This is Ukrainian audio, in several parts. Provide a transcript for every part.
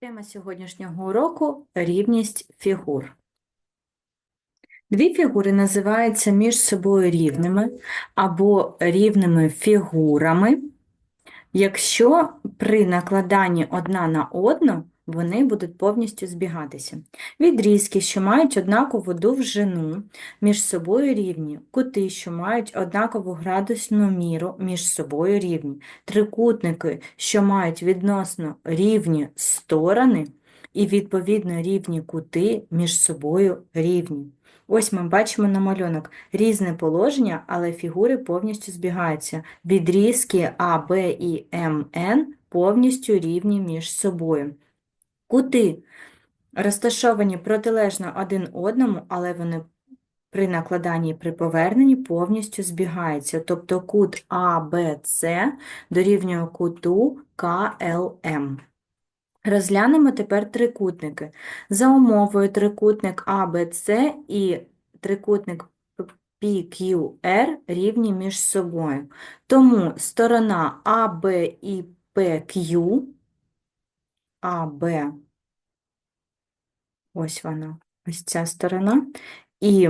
Тема сьогоднішнього уроку рівність фігур. Дві фігури називаються між собою рівними або рівними фігурами, якщо при накладанні одна на одну вони будуть повністю збігатися. Відрізки, що мають однакову довжину, між собою рівні, кути, що мають однакову градусну міру, між собою рівні, трикутники, що мають відносно рівні сторони, і відповідно рівні кути між собою рівні. Ось ми бачимо на малюнок різне положення, але фігури повністю збігаються. Відрізки А, Б і МН повністю рівні між собою. Кути розташовані протилежно один одному, але вони при накладанні і при поверненні повністю збігаються. Тобто кут АБЦ дорівнює куту КЛМ. Розглянемо тепер трикутники. За умовою трикутник ABC і трикутник PQR рівні між собою. Тому сторона AB і PQ, AB, ось вона, ось ця сторона, і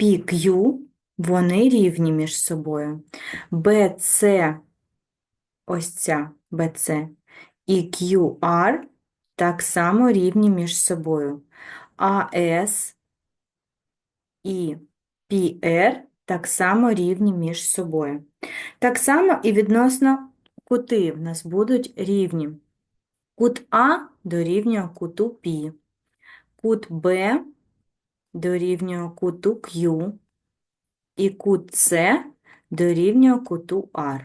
PQ, вони рівні між собою. BC, ось ця BC, і QR так само рівні між собою. AS і PR так само рівні між собою. Так само і відносно кути в нас будуть рівні. Кут А дорівнює куту Пі, кут Б дорівнює куту Q, і кут С дорівнює куту R.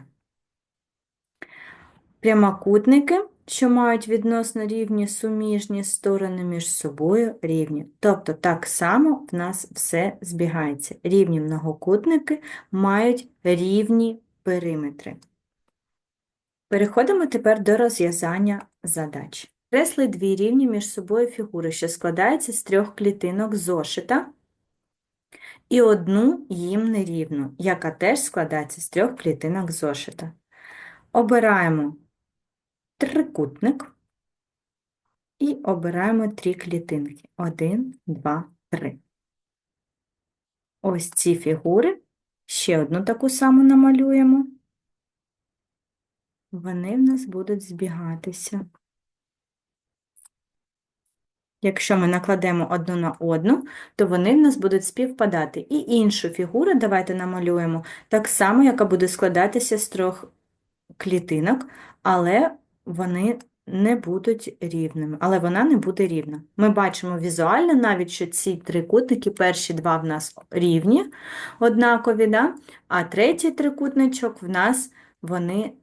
Прямокутники, що мають відносно рівні суміжні сторони між собою рівні. Тобто так само в нас все збігається. Рівні многокутники мають рівні периметри. Переходимо тепер до розв'язання задач. Кресли дві рівні між собою фігури, що складаються з трьох клітинок зошита, і одну їм нерівну, яка теж складається з трьох клітинок зошита. Обираємо трикутник і обираємо три клітинки. Один, два, три. Ось ці фігури. Ще одну таку саму намалюємо. Вони в нас будуть збігатися. Якщо ми накладемо одну на одну, то вони в нас будуть співпадати. І іншу фігуру давайте намалюємо так само, яка буде складатися з трьох клітинок, але вони не будуть рівними. Але вона не буде рівна. Ми бачимо візуально навіть, що ці трикутники, перші два в нас рівні, однакові, да? а третій трикутничок в нас, вони,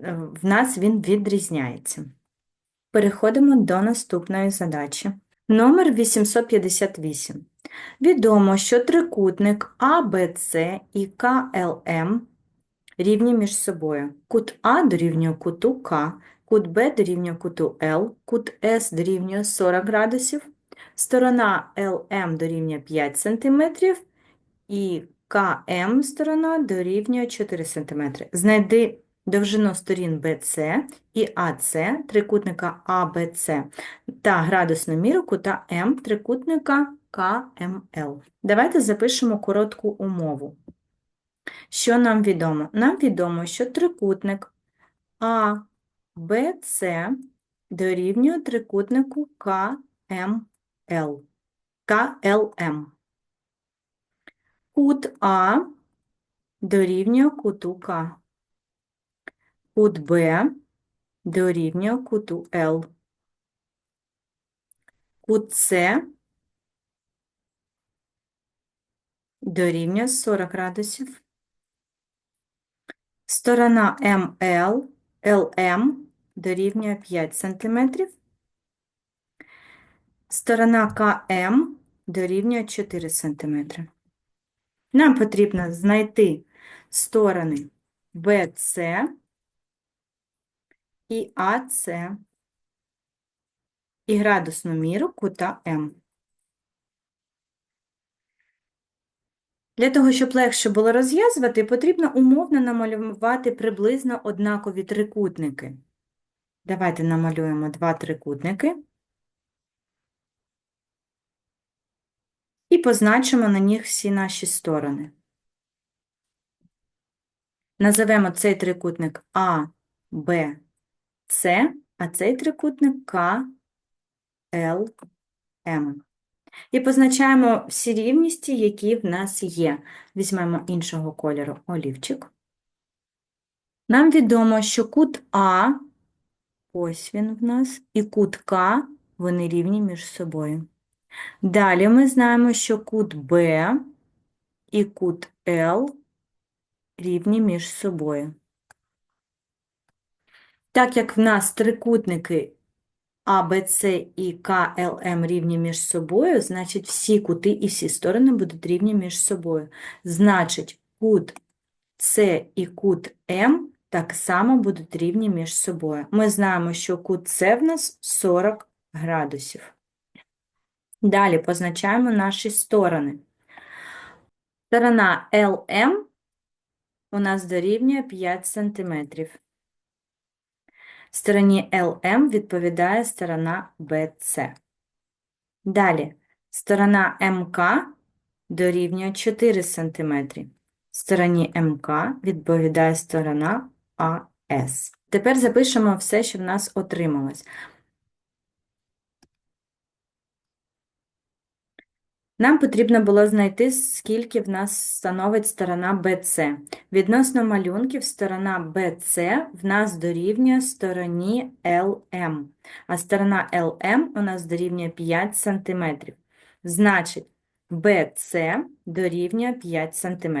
е, в нас він відрізняється. Переходимо до наступної задачі. Номер 858. Відомо, що трикутник ABC і КЛМ рівні між собою. Кут А дорівнює куту К, кут Б дорівнює куту Л, кут С дорівнює 40 градусів, сторона ЛМ дорівнює 5 см і КМ сторона дорівнює 4 см. Знайди довжину сторін BC і AC трикутника ABC та градусну міру кута М трикутника КМЛ. Давайте запишемо коротку умову. Що нам відомо? Нам відомо, що трикутник ABC дорівнює трикутнику КМЛ. КЛМ. Кут А дорівнює куту К. Кут Б дорівнює куту Л. Кут С дорівнює 40 градусів. Сторона МЛ, ЛМ дорівнює 5 см. Сторона КМ дорівнює 4 см. Нам потрібно знайти сторони BC і АС і градусну міру кута М. Для того, щоб легше було розв'язувати, потрібно умовно намалювати приблизно однакові трикутники. Давайте намалюємо два трикутники і позначимо на них всі наші сторони. Називемо цей трикутник А, Б, С, а цей трикутник К, Л, М. І позначаємо всі рівності, які в нас є. Візьмемо іншого кольору олівчик. Нам відомо, що кут А, ось він в нас, і кут К, вони рівні між собою. Далі ми знаємо, що кут Б і кут Л рівні між собою. Так як в нас трикутники АБЦ і КЛМ рівні між собою, значить всі кути і всі сторони будуть рівні між собою. Значить, кут С і кут М так само будуть рівні між собою. Ми знаємо, що кут С в нас 40 градусів. Далі позначаємо наші сторони. Сторона LM у нас дорівнює 5 см. Стороні LM відповідає сторона BC. Далі, сторона МК дорівнює 4 см. Стороні МК відповідає сторона АС. Тепер запишемо все, що в нас отрималось. Нам потрібно було знайти, скільки в нас становить сторона BC. Відносно малюнків, сторона BC в нас дорівнює стороні LM, а сторона LM у нас дорівнює 5 см. Значить, BC дорівнює 5 см.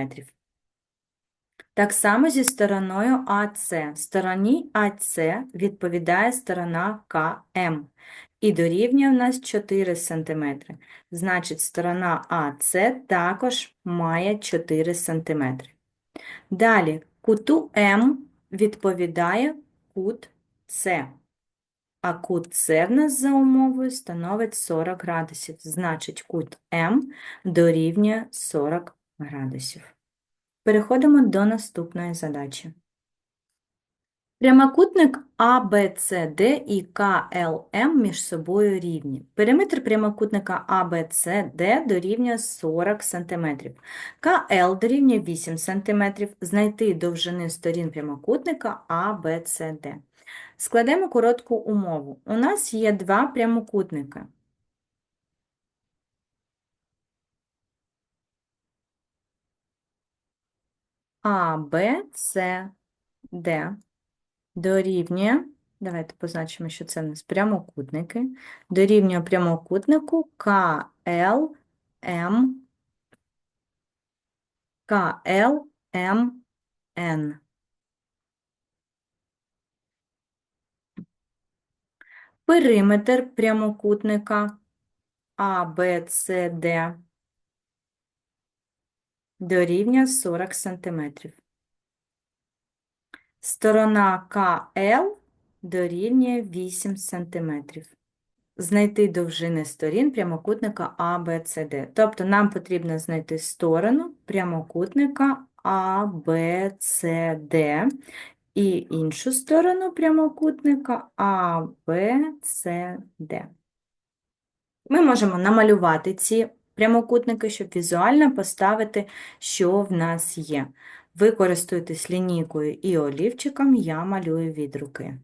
Так само зі стороною AC. Стороні AC відповідає сторона КМ. І дорівнює в нас 4 см. Значить, сторона АС також має 4 см. Далі, куту М відповідає кут С. А кут С в нас за умовою становить 40 градусів. Значить, кут М дорівнює 40 градусів. Переходимо до наступної задачі. Прямокутник ABCD і KLM між собою рівні. Периметр прямокутника ABCD дорівнює 40 см. КЛ дорівнює 8 см. Знайти довжини сторін прямокутника ABCD. Складемо коротку умову. У нас є два прямокутника. ABCD дорівнює, давайте позначимо, що це у нас прямокутники, дорівнює прямокутнику КЛМ, КЛМН. Периметр прямокутника ABCD дорівнює 40 сантиметрів. Сторона КЛ дорівнює 8 см. Знайти довжини сторін прямокутника ABCD. Тобто нам потрібно знайти сторону прямокутника ABCD і іншу сторону прямокутника ABCD. Ми можемо намалювати ці прямокутники, щоб візуально поставити, що в нас є. Ви користуєтесь лінійкою і олівчиком, я малюю від руки.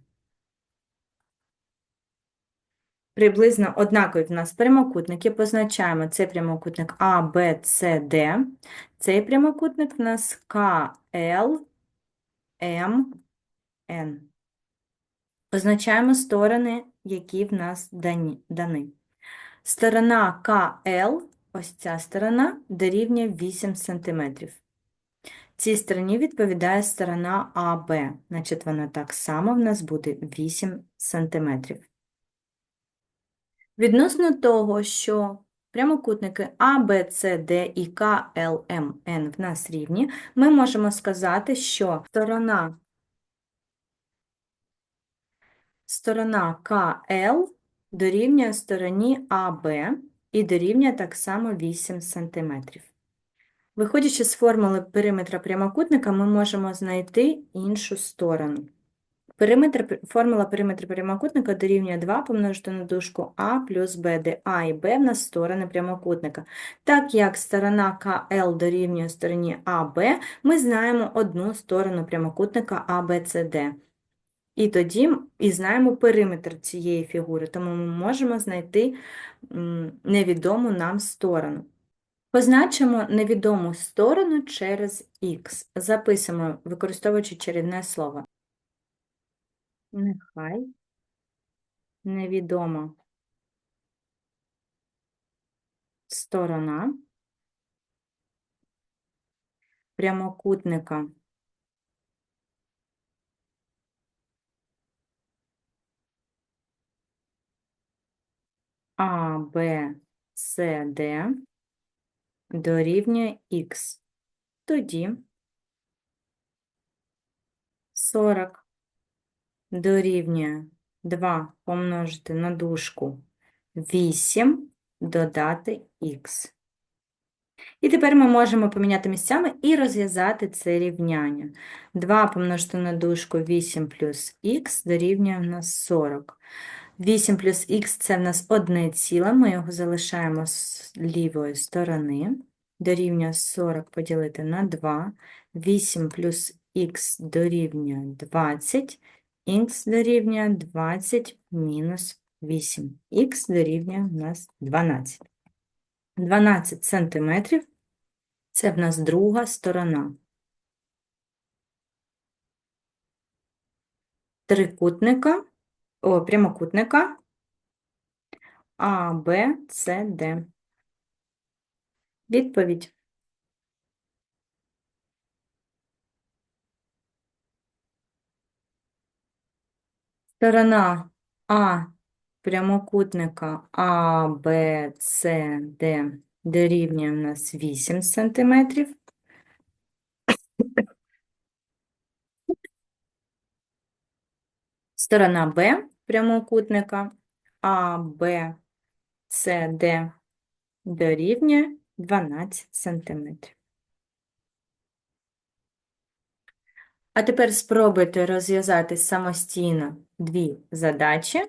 Приблизно однакові в нас прямокутники, позначаємо цей прямокутник А, Б, С, Д. Цей прямокутник в нас К, Л, М, Н. Позначаємо сторони, які в нас дані. Сторона КЛ, ось ця сторона, дорівнює 8 см. Цій стороні відповідає сторона АБ, значить вона так само в нас буде 8 см. Відносно того, що прямокутники А, Б, С, Д і К, Л, М, Н в нас рівні, ми можемо сказати, що сторона, сторона КЛ дорівнює стороні АБ і дорівнює так само 8 см. Виходячи з формули периметра прямокутника, ми можемо знайти іншу сторону. Периметр, формула периметру прямокутника дорівнює 2 помножити на дужку А плюс Б, де А і Б в нас сторони прямокутника. Так як сторона КЛ дорівнює стороні АБ, ми знаємо одну сторону прямокутника АБЦД. І тоді і знаємо периметр цієї фігури, тому ми можемо знайти невідому нам сторону. Позначимо невідому сторону через х. Записуємо, використовуючи чарівне слово. Нехай невідома сторона прямокутника А, Б, С, Д дорівнює х. Тоді 40 дорівнює 2 помножити на дужку 8 додати х. І тепер ми можемо поміняти місцями і розв'язати це рівняння. 2 помножити на дужку 8 плюс х дорівнює в нас 40. 8 плюс х – це в нас одне ціле, ми його залишаємо з лівої сторони. Дорівнює 40 поділити на 2. 8 плюс х дорівнює 20. х дорівнює 20 мінус 8. х дорівнює в нас 12. 12 сантиметрів – це в нас друга сторона. Трикутника, о, прямокутника А, Б, С, Д. Відповідь. Сторона А прямокутника А, Б, С, Д дорівнює в нас 8 сантиметрів. Сторона Б прямокутника А, Б, С, Д дорівнює 12 см. А тепер спробуйте розв'язати самостійно дві задачі